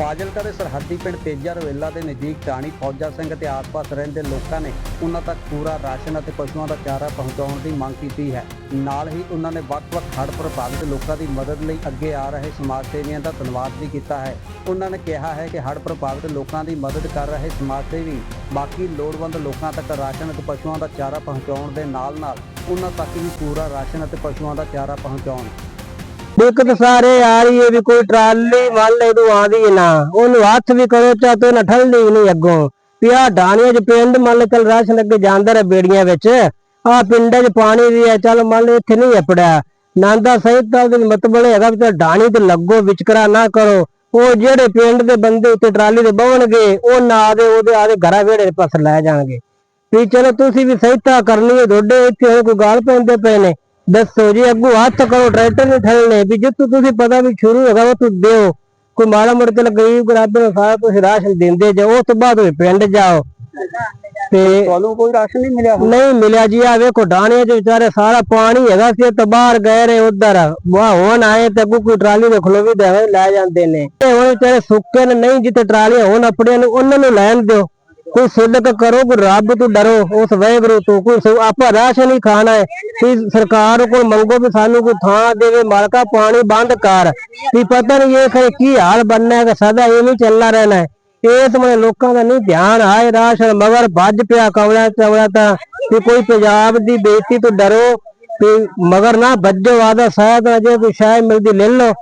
ਫਾਜ਼ਿਲਕਾ ਦੇ ਸਰਹੱਦੀ ਪਿੰਡ ਤੇਜਾ ਰਵੇਲਾ ਦੇ ਨਜ਼ਦੀਕ ਟਾਣੀ ਫੌਜਾ ਸਿੰਘ ਅਤੇ ਆਸ-ਪਾਸ ਰਹਿੰਦੇ ਲੋਕਾਂ ਨੇ ਉਹਨਾਂ ਤੱਕ ਪੂਰਾ ਰਾਸ਼ਨ ਅਤੇ ਪਸ਼ੂਆਂ ਦਾ ਚਾਰਾ ਪਹੁੰਚਾਉਣ ਦੀ ਮੰਗ ਕੀਤੀ ਹੈ। ਨਾਲ ਹੀ ਉਹਨਾਂ ਨੇ ਵੱਖ-ਵੱਖ ਹੜ੍ਹ ਪ੍ਰਭਾਵਿਤ ਲੋਕਾਂ ਦੀ ਮਦਦ ਲਈ ਅੱਗੇ ਆ ਰਹੇ ਸਮਾਜ ਸੇਵੀਆਂ ਦਾ ਧੰਨਵਾਦ ਵੀ ਕੀਤਾ ਹੈ। ਉਹਨਾਂ ਨੇ ਕਿਹਾ ਹੈ ਕਿ ਹੜ੍ਹ ਪ੍ਰਭਾਵਿਤ ਲੋਕਾਂ ਦੀ ਮਦਦ ਕਰ ਰਹੇ ਸਮਾਜ ਸੇਵੀ, ਬਾਕੀ ਲੋੜਵੰਦ ਲੋਕਾਂ ਤੱਕ ਰਾਸ਼ਨ ਅਤੇ ਪਸ਼ੂਆਂ ਦਾ ਚਾਰਾ ਪਹੁੰਚਾਉਣ ਦੇ ਨਾਲ-ਨਾਲ ਉਹਨਾਂ ਤੱਕ ਵੀ ਪੂਰਾ ਰਾਸ਼ਨ ਅਤੇ ਪਸ਼ੂਆਂ ਦਾ ਚਾਰਾ ਪਹੁੰਚਾਉਣ। ਦਿੱਕਤ ਸਾਰੇ ਆ ਰਹੀ ਹੈ ਵੀ ਕੋਈ ਟਰਾਲੀ ਮੰਨ ਲੈ ਆਂਦੀ ਨਾ। ਉਹਨੂੰ ਹੱਥ ਵੀ ਕਰੋ ਚਾ ਤੋ ਨਾ ਠਲਦੀ ਵੀ ਨਹੀਂ ਅੱਗੋਂ। ਵੀ ਆ ਡਾਣੀਆਂ 'ਚ ਪਿੰਡ ਮੰਨ ਲੈ ਚੱਲ ਰਾਸ਼ਨ ਅੱਗੇ ਜਾਂਦਾ ਰਿਹਾ ਬੇੜੀਆਂ ਵਿੱਚ। ਆ ਪਿੰਡਾਂ 'ਚ ਪਾਣੀ ਵੀ ਹੈ, ਚੱਲ ਮੰਨ ਲੈ ਇੱਥੇ ਨਹੀਂ ਅਪੜਿਆ। ਨਾਂਦਾ ਸਹਿਤ ਦਾ ਮਤਲਬ ਹੈਗਾ ਵੀ ਚੱਲ ਡਾਣੀ ਤੇ ਲੱਗੋ, ਵਿਚਕਰਾ ਨਾ ਕਰੋ। ਉਹ ਜਿਹੜੇ ਪਿੰਡ ਦੇ ਬੰਦੇ ਉੱਤੇ ਟਰਾਲੀ ਤੇ ਬਵਣਗੇ, ਉਹ ਨਾ ਦੇ ਉਹਦੇ ਆਦੇ ਘਰਾਂ ਵੇੜੇ ਦੇ ਪਾਸੇ ਲੈ ਜਾਣਗੇ। ਵੀ ਚਲੋ ਤੁਸੀਂ ਵੀ ਸਹਿਤਾ ਕਰਨੀ ਹੈ ਤੁਹਾਡੇ ਇੱਥੇ ਕੋਈ ਗਾਲ ਪੈਂਦੇ ਪਏ ਨੇ। ਦੱਸੋ ਜੀ ਅੱਗੋਂ ਹੱਥ ਕਰੋ ਟਰੈਕਟਰ ਨਹੀਂ ਠਲਣੇ ਵੀ ਜਿੱਥੋਂ ਤੁਸੀਂ ਪਤਾ ਵੀ ਸ਼ੁਰੂ ਹੈਗਾ ਉਹ ਤੂੰ ਦਿਓ। ਕੋਈ ਮਾੜਾ ਮੁੜ ਕੇ ਗਰੀਬ ਗਰਾਬੇ ਨੂੰ ਸਾਰਾ ਤੁਸੀਂ ਰਾਸ਼ਨ ਦਿੰਦੇ ਜਾਓ ਉਸ ਤੋਂ ਬਾਅਦ ਉਹ ਪਿੰਡ ਜਾਓ। ਤੇ ਤੁਹਾਨੂੰ ਕੋਈ ਰਾਸ਼ਨ ਨਹੀਂ ਮਿਲਿਆ ਨਹੀਂ ਮਿਲਿਆ ਜੀ ਆ ਵੇਖੋ ਡਾਣੀਆਂ ਚ ਵਿਚਾਰੇ ਸਾਰਾ ਪਾਣੀ ਹੈਗਾ ਸੀ ਤੇ ਬਾਹਰ ਗਏ ਰੇ ਉਧਰ। ਵਾਹ ਹੁਣ ਆਏ ਤੇ ਅੱਗੋਂ ਕੋਈ ਟਰਾਲੀ ਦੇ ਖਲੋਵੀ ਦੇ ਲੈ ਜਾਂਦੇ ਨੇ। ਤੇ ਹੁਣ ਵਿਚਾਰੇ ਸੁੱਕੇ ਨੇ ਨਹੀਂ ਜਿੱਥੇ ਟਰਾਲੀਆਂ ਹੋਣ ਆਪਣੀਆਂ ਨੂੰ ਉਹਨਾਂ ਨੂੰ ਲੈਣ ਦਿਓ। ਕੋਈ ਸਿੱਧਕ ਕਰੋ, ਕੋਈ ਰੱਬ ਤੋਂ ਡਰੋ, ਉਸ ਵਾਹਿਗੁਰੂ ਤੋਂ, ਕੋਈ ਸੁ- ਆਪਾਂ ਰਾਸ਼ਨ ਹੀ ਖਾਣਾ ਹੈ। ਵੀ ਸਰਕਾਰ ਕੋਲ ਮੰਗੋ ਵੀ ਸਾਨੂੰ ਕੋਈ ਥਾਂ ਦੇਵੇ, ਮਾਲਕਾ ਪਾਣੀ ਬੰਦ ਕਰ। ਵੀ ਪਤਾ ਨਹੀਂ ਇਹ ਖਰੇ ਕੀ ਹਾਲ ਬਣਨਾ ਹੈ ਕਿ ਸਦਾ ਐਵੇਂ ਹੀ ਚੱਲਣਾ ਰਹਿਣਾ ਇਸ ਮੇ ਲੋਕਾਂ ਦਾ ਨਹੀਂ ਧਿਆਨ ਆਏ ਰਾਸ਼ਨ ਮਗਰ ਭੱਜ ਪਿਆ ਕਵਲਾ ਚਵਲਾ ਤਾਂ। ਵੀ ਕੋਈ ਪੰਜਾਬ ਦੀ ਬੇਇੱਜ਼ਤੀ ਤੋਂ ਡਰੋ ਤੇ ਮਗਰ ਨਾ ਭੱਜੋ ਆਦਾ ਸ਼ਾਇਦ ਅਜੇ ਕੋਈ ਸ਼ਾਇਦ ਮਿਲਦੀ ਲੈ ਲਓ।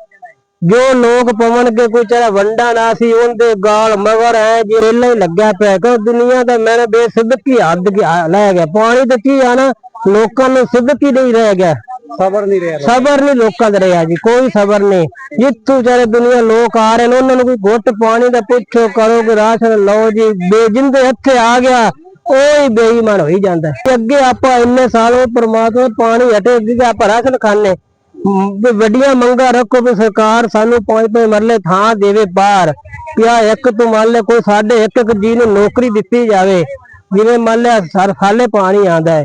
ਜੋ ਲੋਕ ਪਵਣਗੇ ਕੋਈ ਚਾਹੇ ਵੰਡਾ ਨਾ ਸੀ ਉਹਦੇ ਗਾਲ ਮਗਰ ਹੈ ਜੇ ਪਹਿਲਾਂ ਹੀ ਲੱਗਿਆ ਪਿਆ। ਕਿ ਦੁਨੀਆ ਦਾ ਮੈਨੇ ਬੇਸਿੱਧਕ ਹੱਦ ਲੈ ਗਿਆ। ਪਾਣੀ ਤੇ ਕੀ ਆ ਨਾ ਲੋਕਾਂ ਨੂੰ ਸਿੱਧਕ ਨਹੀਂ ਰਹਿ ਗਿਆ। ਸਬਰ ਨਹੀਂ ਰਿਹਾ। ਸਬਰ ਨਹੀਂ ਲੋਕਾਂ ਦਾ ਰਿਹਾ ਜੀ ਕੋਈ ਸਬਰ ਨਹੀਂ। ਜਿੱਥੋਂ ਵਿਚਾਰੇ ਦੁਨੀਆ ਲੋਕ ਆ ਰਹੇ ਨੇ ਉਹਨਾਂ ਨੂੰ ਕੋਈ ਘੁੱਟ ਪਾਣੀ ਦਾ ਪੁੱਛੋ ਕਰੋ ਕੋਈ ਰਾਸ਼ਨ ਲਓ ਜੀ ਬੇਜਿੰਦ ਇੱਥੇ ਆ ਗਿਆ ਉਹ ਹੀ ਬੇਈਮਾਨ ਹੋਈ ਜਾਂਦਾ। ਅੱਗੇ ਆਪਾਂ ਇੰਨੇ ਸਾਲ ਉਹ ਪ੍ਰਮਾਤਮਾ ਪਾਣੀ ਹਟੇ ਅੱਗੇ ਆਪਾਂ ਰਾਸ਼ਨ ਖਾਣੇ ਵੱਡੀਆਂ ਮੰਗਾਂ ਰੱਖੋ ਵੀ ਸਰਕਾਰ ਸਾਨੂੰ ਪੰਜ ਪੰਜ ਮਰਲੇ ਥਾਂ ਦੇਵੇ ਬਾਹਰ। ਪਿਆ ਇੱਕ ਤੋਂ ਮੰਨ ਲੈ ਕੋਈ ਸਾਡੇ ਇੱਕ ਇੱਕ ਜੀ ਨੂੰ ਨੌਕਰੀ ਦਿੱਤੀ ਜਾਵੇ, ਜਿਵੇਂ ਮੰਨ ਲਿਆ ਸਰ, ਸਾਲੇ ਪਾਣੀ ਆਂਦਾ ਹੈ।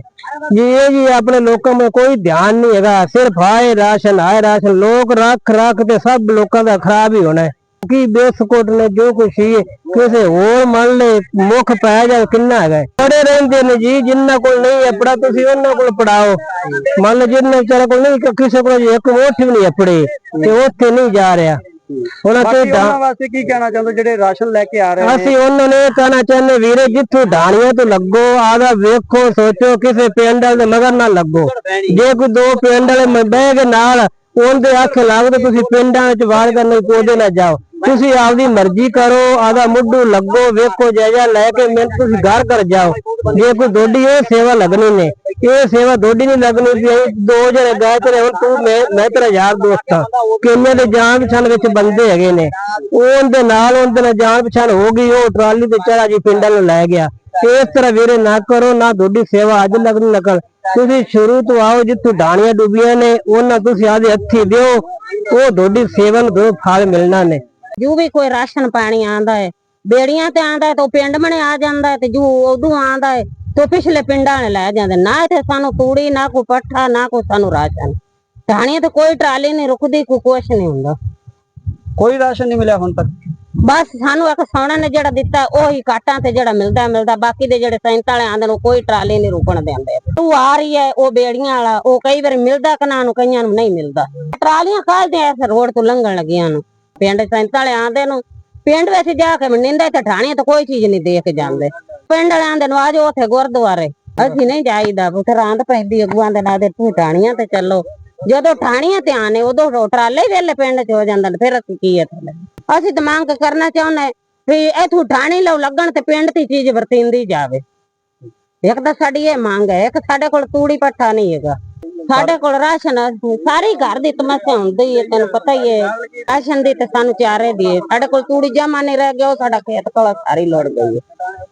ਜੀ ਇਹ ਜੀ ਆਪਣੇ ਲੋਕਾਂ ਨੂੰ ਕੋਈ ਧਿਆਨ ਨਹੀਂ ਹੈਗਾ, ਸਿਰਫ ਆਏ ਰਾਸ਼ਨ ਆਏ ਰਾਸ਼ਨ, ਲੋਕ ਰੱਖ ਰੱਖ ਤੇ ਸਭ ਲੋਕਾਂ ਦਾ ਖਰਾਬ ਹੀ ਹੋਣਾ ਹੈ। ਕੀ ਬਿਸਕੁਟ ਨੇ ਜੋ ਕੁਛ ਸੀ ਕਿਸੇ ਹੋਰ ਮੰਨ ਲੈ ਮੁੱਖ ਪੈ ਜਾ ਕਿੰਨਾ ਹੈਗਾ ਹੈ। ਬੜੇ ਰਹਿੰਦੇ ਨੇ ਜੀ ਜਿੰਨਾ ਕੋਲ ਨਹੀਂ ਆਪੜਾ ਤੁਸੀਂ ਉਹਨਾਂ ਕੋਲ ਪੜਾਓ ਮੰਨ ਲਓ ਜਿੰਨਾ ਵਿਚਾਰਾ ਕੋਲ ਨਹੀਂ ਕਿਸੇ ਕੋਲ ਇੱਕ ਵੋਟ ਵੀ ਨਹੀਂ ਆਪੜੇ ਤੇ ਉੱਥੇ ਨਹੀਂ ਜਾ ਰਿਹਾ। ਉਹਨਾਂ ਤੇ ਉਹਨਾਂ ਵਾਸਤੇ ਕੀ ਕਹਿਣਾ ਚਾਹੁੰਦੇ ਜਿਹੜੇ ਰਾਸ਼ਨ ਲੈ ਕੇ ਆ ਰਹੇ ਨੇ? ਅਸੀਂ ਉਹਨਾਂ ਨੇ ਕਹਿਣਾ ਚਾਹੁੰਦੇ ਵੀਰੇ ਜਿੱਥੋਂ ਢਾਣੀਆਂ ਤੋਂ ਲੱਗੋ ਆਦਾ ਵੇਖੋ ਸੋਚੋ ਕਿਸੇ ਪਿੰਡ ਵਾਲੇ ਦੇ ਮਗਰ ਨਾ ਲੱਗੋ। ਜੇ ਕੋਈ ਦੋ ਪਿੰਡ ਵਾਲੇ ਬਹਿ ਕੇ ਨਾਲ ਉਹਦੇ ਅੱਖ ਲੱਗ ਤੇ ਤੁਸੀਂ ਪਿੰਡਾਂ ਵਿੱਚ ਵਾਰ ਕਰਨ ਕੋਦੇ ਨਾ ਜਾਓ। ਤੁਸੀਂ ਆਪਦੀ ਮਰਜ਼ੀ ਕਰੋ, ਆਦਾ ਮੁੱਢੂ ਲੱਗੋ, ਵੇਖੋ ਜਾਇਜਾ ਲੈ ਕੇ ਮੈਂ ਤੁਸੀਂ ਘਰ ਕਰ ਜਾਓ। ਜੇ ਕੋਈ ਦੋਡੀ, ਇਹ ਸੇਵਾ ਲੱਗਣੀ ਨੇ। ਇਹ ਸੇਵਾ ਦੋਡੀ ਨਹੀਂ ਲੱਗਣੀ ਵੀ ਅਸੀਂ ਦੋ ਜਣੇ ਗਏ ਤੇਰੇ ਹੁਣ ਤੂੰ, ਮੈਂ ਮੈਂ ਤੇਰਾ ਯਾਰ ਦੋਸਤ ਆ। ਕਿੰਨੇ ਦੇ ਜਾਣ ਪਛਾਣ ਵਿੱਚ ਬੰਦੇ ਹੈਗੇ ਨੇ। ਉਹਦੇ ਨਾਲ ਉਹਦੇ ਨਾਲ ਜਾਣ ਪਛਾਣ ਹੋ ਗਈ, ਉਹ ਟਰਾਲੀ ਤੇ ਚੜਾ ਜੀ ਪਿੰਡਾਂ ਨੂੰ ਲੈ ਗਿਆ। ਇਸ ਤਰ੍ਹਾਂ ਵੀਰੇ ਨਾ ਕਰੋ, ਨਾ ਤੁਹਾਡੀ ਸੇਵਾ ਅੱਜ ਲੱਗਣ ਲੱਗਣ। ਤੁਸੀਂ ਸ਼ੁਰੂ ਤੋਂ ਆਓ, ਜਿੱਥੋਂ ਡਾਣੀਆਂ ਡੁੱਬੀਆਂ ਨੇ, ਉਹਨਾਂ ਤੁਸੀਂ ਆਦੇ ਹੱਥੀ ਦਿਓ। ਉਹ ਤੁਹਾਡੀ ਸੇਵਾ ਨੂੰ ਦੋ ਫਲ ਮਿਲਣਾ ਨੇ। ਜੋ ਵੀ ਕੋਈ ਰਾਸ਼ਨ ਪਾਣੀ ਆਂਦਾ ਹੈ ਬੇੜੀਆਂ ਤੇ ਆਂਦਾ ਤਾਂ ਪਿੰਡ ਮਣੇ ਆ ਜਾਂਦਾ ਤੇ ਜੋ ਉਦੋਂ ਆਂਦਾ ਹੈ ਤੇ ਪਿਛਲੇ ਪਿੰਡਾਂ ਨੇ ਲੈ ਜਾਂਦੇ ਨਾ ਇੱਥੇ ਸਾਨੂੰ ਤੂੜੀ ਨਾ ਕੋਈ ਪੱਠਾ ਨਾ ਕੋਈ ਸਾਨੂੰ ਰਾਸ਼ਨ। ਢਾਣੀਆਂ ਤੇ ਕੋਈ ਟਰਾਲੀ ਨਹੀਂ ਰੁਕਦੀ ਕੋਈ ਕੁਛ ਨਹੀਂ ਹੁੰਦਾ। ਕੋਈ ਰਾਸ਼ਨ ਨਹੀਂ ਮਿਲਿਆ ਹੁਣ ਤੱਕ। ਬਸ ਸਾਨੂੰ ਇੱਕ ਸੋਨਾ ਨੇ ਜਿਹੜਾ ਦਿੱਤਾ ਉਹੀ ਕਾਟਾਂ ਤੇ ਜਿਹੜਾ ਮਿਲਦਾ ਮਿਲਦਾ। ਬਾਕੀ ਦੇ ਜਿਹੜੇ ਸੈਂਤਾਂ ਵਾਲੇ ਆਂਦੇ ਨੇ ਕੋਈ ਟਰਾਲੀ ਨਹੀਂ ਰੁਕਣ ਦਿੰਦੇ। ਤੂੰ ਆ ਰਹੀ ਹੈ ਉਹ ਬੇੜੀਆਂ ਵਾਲਾ ਉਹ ਕਈ ਵਾਰ ਮਿਲਦਾ ਕਨਾਂ ਨੂੰ ਕਈਆਂ ਨੂੰ ਨਹੀਂ ਮਿਲਦਾ। ਟਰਾਲੀਆਂ ਕਾਹਦੇ ਐ ਰੋਡ ਤੋਂ ਲੰਘਣ ਲੱਗੀਆਂ ਨੂੰ ਪਿੰਡ ਸੰਤ ਵਾਲੇ ਆਂਦੇ ਨੂੰ, ਪਿੰਡ ਵਿੱਚ ਜਾ ਕੇ ਨਿੰਦਾ ਤੇ ਠਾਣੀਆਂ ਤੇ ਕੋਈ ਚੀਜ਼ ਨਹੀਂ ਦੇਖ ਜਾਂਦੇ। ਪਿੰਡ ਵਾਲਿਆਂ ਦੇ ਨੂੰ ਆਜੋ ਉੱਥੇ ਗੁਰਦੁਆਰੇ, ਅਸੀਂ ਨਹੀਂ ਜਾਈਦਾ, ਉੱਥੇ ਰਾਂਦ ਪੈਂਦੀ ਅਗੂਆਂ ਦੇ ਨਾਲ ਦੇ ਠਾਣੀਆਂ ਤੇ ਚੱਲੋ। ਜਦੋਂ ਠਾਣੀਆਂ ਤੇ ਆਨੇ ਉਦੋਂ ਟਰਾਲੇ ਵੇਲੇ ਪਿੰਡ ਚ ਹੋ ਜਾਂਦਾ ਫਿਰ ਅਸੀਂ ਕੀ ਹੈ ਅਸੀਂ ਤਾਂ ਮੰਗ ਕਰਨਾ ਚਾਹੁੰਦੇ ਵੀ ਇਥੋਂ ਠਾਣੀ ਲਓ, ਲੱਗਣ ਤੇ ਪਿੰਡ ਦੀ ਚੀਜ਼ ਵਰਤੀਂਦੀ ਜਾਵੇ। ਇੱਕ ਤਾਂ ਸਾਡੀ ਇਹ ਮੰਗ ਹੈ, ਇੱਕ ਸਾਡੇ ਕੋਲ ਤੂੜੀ ਪੱਠਾ ਨਹੀਂ ਹੈਗਾ। ਸਾਡੇ ਕੋਲ ਰਾਸ਼ਨ ਆ, ਸਾਰੀ ਘਰ ਦੀ ਸਮੱਸਿਆ ਹੁੰਦੀ ਹੈ ਤੈਨੂੰ ਪਤਾ ਹੀ ਹੈ ਰਾਸ਼ਨ ਦੀ ਤੇ ਸਾਨੂੰ ਚਾਰੇ ਦੀ ਹੈ। ਸਾਡੇ ਕੋਲ ਤੂੜੀ ਜਮਾ ਨਹੀਂ ਰਹਿ ਗਿਆ ਉਹ ਸਾਡਾ ਖੇਤ ਕੋਲ ਸਾਰੀ ਲੜ ਗਈ ਹੈ